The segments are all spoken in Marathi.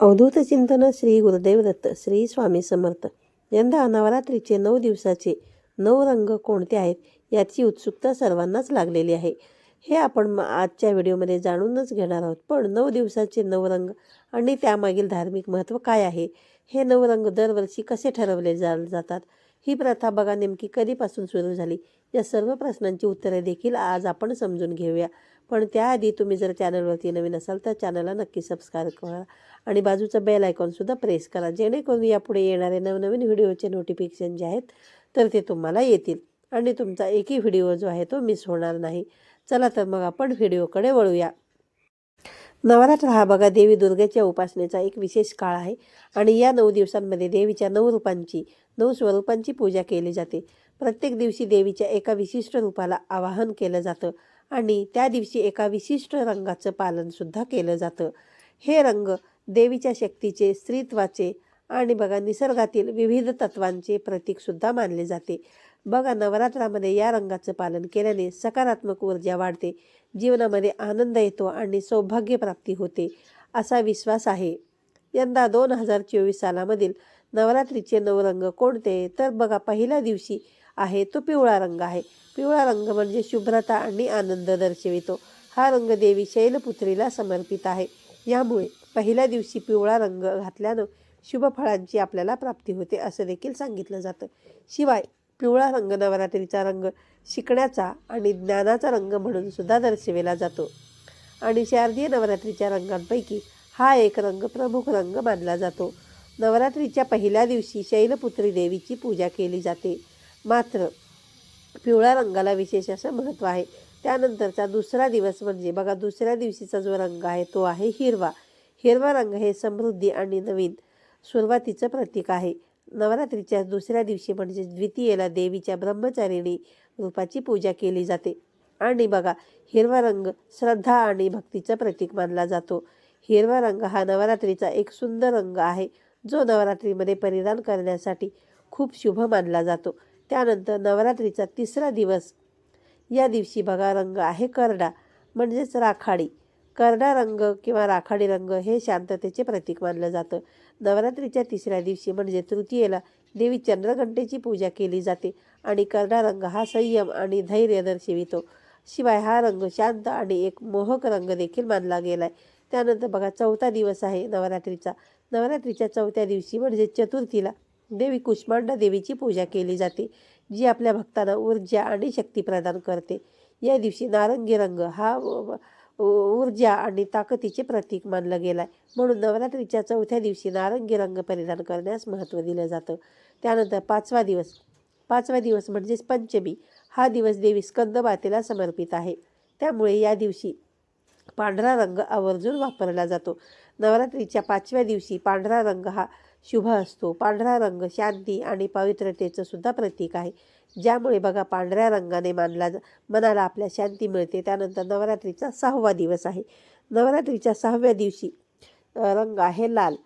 अवधूत चिंतन श्री गुरुदेव दत्त श्री स्वामी समर्थ. यंदा नवरात्रीचे नऊ दिवसाचे नऊ रंग कोणते आहेत याची उत्सुकता सर्वांनाच लागलेली आहे. हे आपण म- आजच्या व्हिडिओमध्ये जाणूनच घेणार आहोत. पण नऊ दिवसाचे नऊ रंग आणि त्यामागील धार्मिक महत्त्व काय आहे हे नऊ रंग दरवर्षी कसे ठरवले जा जातात ही प्रथा बघा नेमकी कधीपासून सुरू झाली या सर्व प्रश्नांची उत्तरे देखील आज आपण समजून घेऊया. पण त्याआधी तुम्ही जर चॅनलवरती नवीन असाल तर चॅनलला नक्की सबस्क्राईब करा. आणि बाजूचं बेल आयकॉनसुद्धा प्रेस करा. जेणेकरून यापुढे येणारे नवनवीन व्हिडिओचे नोटिफिकेशन जे आहेत तर ते तुम्हाला येतील. आणि तुमचा एकही व्हिडिओ जो आहे तो मिस होणार नाही. चला तर मग आपण व्हिडिओकडे वळूया. नवरात्र हा बघा देवी दुर्गेच्या उपासनेचा एक विशेष काळ आहे. आणि या नऊ दिवसांमध्ये देवीच्या नऊ रूपांची नऊ स्वरूपांची पूजा केली जाते. प्रत्येक दिवशी देवीच्या एका विशिष्ट रूपाला आवाहन केलं जातं. आणि त्या दिवशी एका विशिष्ट रंगाचं पालनसुद्धा केलं जातं. हे रंग देवीच्या शक्तीचे स्त्रीत्वाचे आणि बघा निसर्गातील विविध तत्वांचे प्रतीकसुद्धा मानले जाते. बघा नवरात्रामध्ये या रंगाचं पालन केल्याने सकारात्मक ऊर्जा वाढते जीवनामध्ये आनंद येतो आणि सौभाग्य प्राप्ती होते असा विश्वास आहे. यंदा दोन हजार चोवीस सालामधील नवरात्रीचे नऊ रंग कोणते? तर बघा पहिल्या दिवशी आहे तो पिवळा रंग आहे. पिवळा रंग म्हणजे शुभ्रता आणि आनंद दर्शवितो. हा रंग देवी शैलपुत्रीला समर्पित आहे. यामुळे पहिल्या दिवशी पिवळा रंग घातल्यानं शुभफळांची आपल्याला प्राप्ती होते असं देखील सांगितलं जातं. शिवाय पिवळा रंग नवरात्रीचा रंग शिकण्याचा आणि ज्ञानाचा रंग म्हणून सुद्धा दर्शविला जातो. आणि शारदीय नवरात्रीच्या रंगांपैकी हा एक रंग प्रमुख रंग मानला जातो. नवरात्रीच्या पहिल्या दिवशी शैलपुत्री देवीची पूजा केली जाते. मात्र पिवळ्या रंगाला विशेष असं महत्त्व आहे. त्यानंतरचा दुसरा दिवस म्हणजे बघा दुसऱ्या दिवशीचा जो रंग आहे तो आहे हिरवा. हिरवा रंग हे समृद्धी आणि नवीन सुरुवातीचं प्रतीक आहे. नवरात्रीच्या दुसऱ्या दिवशी म्हणजे द्वितीयेला देवीच्या ब्रह्मचारिणी रूपाची पूजा केली जाते. आणि बघा हिरवा रंग श्रद्धा आणि भक्तीचं प्रतीक मानला जातो. हिरवा रंग हा नवरात्रीचा एक सुंदर रंग आहे जो नवरात्रीमध्ये परिधान करण्यासाठी खूप शुभ मानला जातो. त्यानंतर नवरात्रीचा तिसरा दिवस. या दिवशी बघा रंग आहे करडा म्हणजेच राखाडी. करडा रंग किंवा राखाडी रंग हे शांततेचे प्रतीक मानलं जातं. नवरात्रीच्या तिसऱ्या दिवशी म्हणजे तृतीयेला देवी चंद्रघंटेची पूजा केली जाते आणि करडा रंग हा संयम आणि धैर्य दर्शवितो. शिवाय हा रंग शांत आणि एक मोहक रंग देखील मानला गेला आहे त्यानंतर बघा चौथा दिवस आहे नवरात्रीचा. नवरात्रीच्या चौथ्या दिवशी म्हणजे चतुर्थीला देवी कुष्मांडा देवीची पूजा केली जाते जी आपल्या भक्तांना ऊर्जा आणि शक्ती प्रदान करते. या दिवशी नारंगी रंग हा ऊर्जा आणि ताकदीचे प्रतीक मानलं गेला आहे म्हणून नवरात्रीच्या चौथ्या दिवशी नारंगी रंग परिधान करण्यास महत्त्व दिलं जातं. त्यानंतर पाचवा दिवस. पाचवा दिवस म्हणजेच पंचमी. हा दिवस देवी स्कंदमातेला समर्पित आहे. त्यामुळे या दिवशी पांढरा रंग आवर्जून वापरला जातो. नवरात्रीच्या पाचव्या दिवशी पांढरा रंग हा शुभ असतो. पांढरा रंग शांती आणि पवित्रतेचं सुद्धा प्रतीक आहे. ज्यामुळे बघा पांढऱ्या रंगाने मानला जा मनाला आपल्या शांती मिळते. त्यानंतर नवरात्रीचा सहावा दिवस आहे. नवरात्रीच्या सहाव्या दिवशी रंग आहे लाल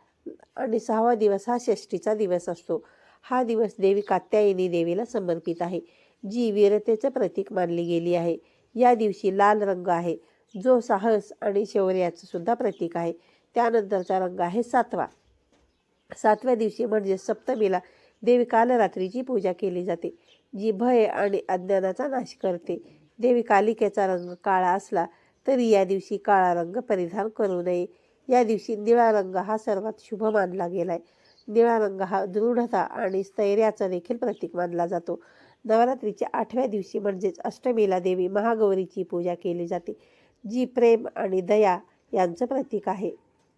आणि सहावा दिवस हा षष्टीचा दिवस असतो. हा दिवस देवी कात्यायनी देवीला समर्पित आहे. जी वीरतेचं प्रतीक मानली गेली आहे. या दिवशी लाल रंग आहे जो साहस आणि शौर्याचं सुद्धा प्रतीक आहे. त्यानंतरचा रंग आहे सातवा. सातव्या दिवशी म्हणजे सप्तमीला देवी कालरात्रीची पूजा केली जाते जी भय आणि अज्ञानाचा नाश करते. देवी कालिकेचा रंग काळा असला तरी या दिवशी काळा रंग परिधान करू नये. या दिवशी निळा रंग हा सर्वात शुभ मानला गेला आहे निळा रंग हा दृढता आणि स्थैर्याचा देखील प्रतीक मानला जातो. नवरात्रीच्या आठव्या दिवशी म्हणजेच अष्टमीला देवी महागौरीची पूजा केली जाते जी प्रेम आणि दया यांचं प्रतीक आहे.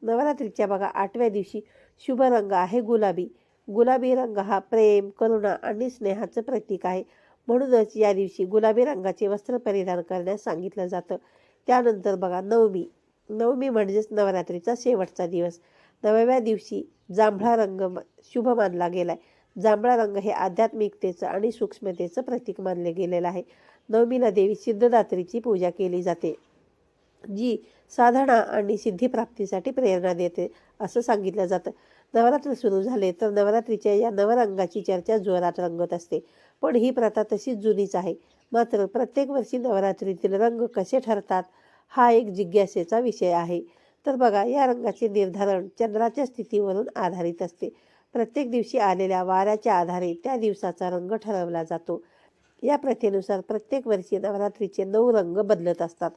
नवरात्रीच्या बघा आठव्या दिवशी शुभ रंग आहे गुलाबी. गुलाबी रंग हा प्रेम करुणा आणि स्नेहाचं प्रतीक आहे. म्हणूनच या दिवशी गुलाबी रंगाचे वस्त्र परिधान करण्यास सांगितलं जातं. त्यानंतर बघा नवमी. नवमी म्हणजेच नवरात्रीचा शेवटचा दिवस. नवव्या दिवशी जांभळा रंग म- शुभ मानला गेला आहे जांभळा रंग हे आध्यात्मिकतेचं आणि सूक्ष्मतेचं प्रतीक मानले गेलेलं आहे. नवमीला देवी सिद्धदात्रीची पूजा केली जाते. जी साधना आणि सिद्धिप्राप्तीसाठी प्रेरणा देते असं सांगितलं जातं. नवरात्र सुरू झाले तर नवरात्रीच्या या नवरंगाची चर्चा जोरात रंगत असते. पण ही प्रथा तशीच जुनीच आहे. मात्र प्रत्येक वर्षी नवरात्रीतील रंग कसे ठरतात हा एक जिज्ञासेचा विषय आहे. तर बघा या रंगाचे निर्धारण चंद्राच्या स्थितीवरून आधारित असते. प्रत्येक दिवशी आलेल्या वाऱ्याच्या आधारे त्या दिवसाचा रंग ठरवला जातो. या प्रथेनुसार प्रत्येक वर्षी नवरात्रीचे नऊ रंग बदलत असतात.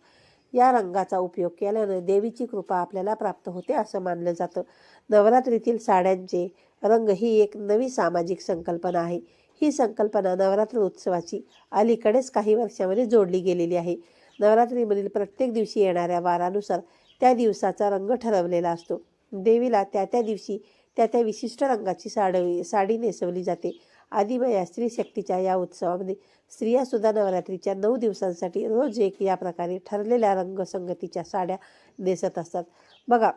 या रंगाचा उपयोग केल्यानं देवीची कृपा आपल्याला प्राप्त होते असं मानलं जातं. नवरात्रीतील साड्यांचे रंग ही एक नवी सामाजिक संकल्पना आहे. ही संकल्पना नवरात्र उत्सवाची अलीकडेच काही वर्षामध्ये जोडली गेलेली आहे. नवरात्रीमधील प्रत्येक दिवशी येणाऱ्या वारानुसार त्या दिवसाचा रंग ठरवलेला असतो. देवीला त्या त्या दिवशी त्या त्या विशिष्ट रंगाची साडवी साडी नेसवली जाते. आदिमया स्त्री शक्तीच्या या उत्सवामध्ये स्त्रिया सुद्धा नवरात्रीच्या नऊ दिवसांसाठी रोज एक या प्रकारे ठरलेल्या रंगसंगतीच्या साड्या नेसत असतात. बघा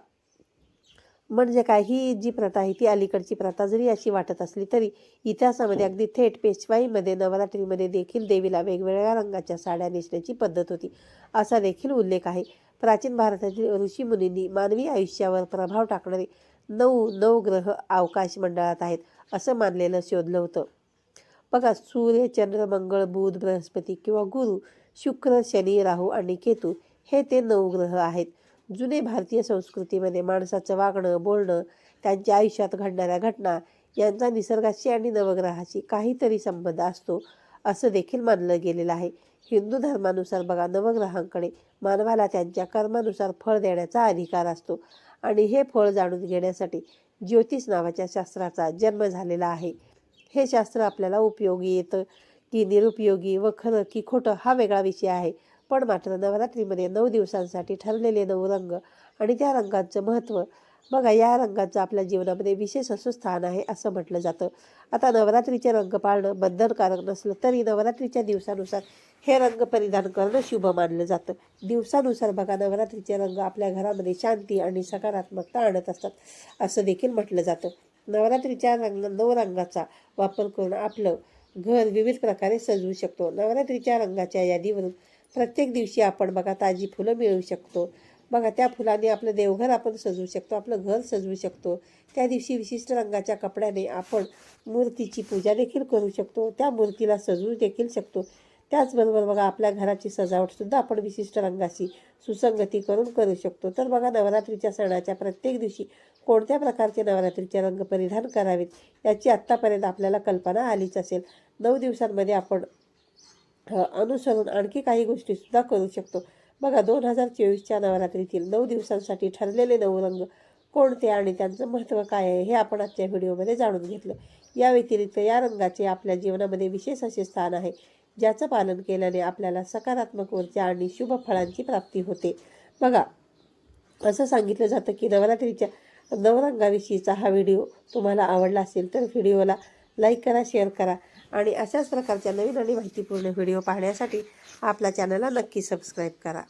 म्हणजे काय? ही जी प्रथा आहे ती अलीकडची प्रथा जरी अशी वाटत असली तरी इतिहासामध्ये अगदी थेट पेशवाईमध्ये नवरात्रीमध्ये देखील देवीला वेगवेगळ्या रंगाच्या साड्या नेसण्याची पद्धत होती. असा देखील उल्लेख आहे. प्राचीन भारतातील ऋषीमुनींनी मानवी आयुष्यावर प्रभाव टाकणारे नऊ नऊ ग्रह अवकाश मंडळात आहेत. असं मानलेलं शोधलं होतं. बघा सूर्य चंद्र मंगळ बुध बृहस्पती किंवा गुरु शुक्र शनी राहू आणि केतू हे ते नऊ ग्रह आहेत. जुने भारतीय संस्कृतीमध्ये माणसाचं वागणं बोलणं त्यांच्या आयुष्यात घडणाऱ्या घटना यांचा निसर्गाशी आणि नवग्रहाशी काहीतरी संबंध असतो असं देखील मानलं गेलेलं आहे. हिंदू धर्मानुसार बघा नवग्रहांकडे मानवाला त्यांच्या कर्मानुसार फळ देण्याचा अधिकार असतो आणि हे फळ जाणून घेण्यासाठी ज्योतिष नावाच्या शास्त्राचा जन्म झालेला आहे. हे शास्त्र आपल्याला उपयोगी येतं की निरुपयोगी व खरं की खोटं हा वेगळा विषय आहे. पण मात्र नवरात्रीमध्ये नऊ दिवसांसाठी ठरलेले नऊ रंग आणि त्या रंगांचं महत्त्व बघा या रंगाचं आपल्या जीवनामध्ये विशेष असं स्थान आहे असं म्हटलं जातं. आता नवरात्रीचे रंग पाळणं बंधनकारक नसलं तरी नवरात्रीच्या दिवसानुसार हे रंग परिधान करणं शुभ मानलं जातं. दिवसानुसार बघा नवरात्रीचे रंग आपल्या घरामध्ये शांती आणि सकारात्मकता आणत असतात असं देखील म्हटलं जातं. नवरात्रीच्या रंग नऊ रंगाचा वापर करून आपलं घर विविध प्रकारे सजवू शकतो. नवरात्रीच्या रंगाच्या यादीवरून प्रत्येक दिवशी आपण बघा ताजी फुलं मिळवू शकतो. बघा त्या फुलाने आपलं देवघर आपण सजवू शकतो आपलं घर सजवू शकतो. त्या दिवशी विशिष्ट रंगाच्या कपड्याने आपण मूर्तीची पूजा देखील करू शकतो. त्या मूर्तीला सजवू देखील शकतो. त्याचबरोबर बघा आपल्या घराची सजावटसुद्धा आपण विशिष्ट रंगाशी सुसंगती करून करू शकतो. तर बघा नवरात्रीच्या सणाच्या प्रत्येक दिवशी कोणत्या प्रकारचे नवरात्रीचे रंग परिधान करावेत याची आत्तापर्यंत आपल्याला कल्पना आलीच असेल. नऊ दिवसांमध्ये आपण अनुसरून आणखी काही गोष्टीसुद्धा करू शकतो. बघा दोन हजार चोवीसच्या नवरात्रीतील नऊ दिवसांसाठी ठरलेले नऊ रंग कोणते आणि त्यांचं महत्त्व काय आहे हे आपण आजच्या व्हिडिओमध्ये जाणून घेतलं. या व्यतिरिक्त या रंगाचे आपल्या जीवनामध्ये विशेष असे स्थान आहे ज्याचं पालन केल्याने आपल्याला सकारात्मक ऊर्जा आणि शुभ फळांची प्राप्ती होते. बघा असं सांगितलं जातं की नवरात्रीच्या नवरंगाविषयीचा हा व्हिडिओ तुम्हाला आवडला असेल तर व्हिडिओला लाईक करा शेअर करा. आणि अशाच प्रकारच्या नवीन आणि माहितीपूर्ण व्हिडिओ पाहण्यासाठी आपल्या चॅनलला नक्की सबस्क्राईब करा.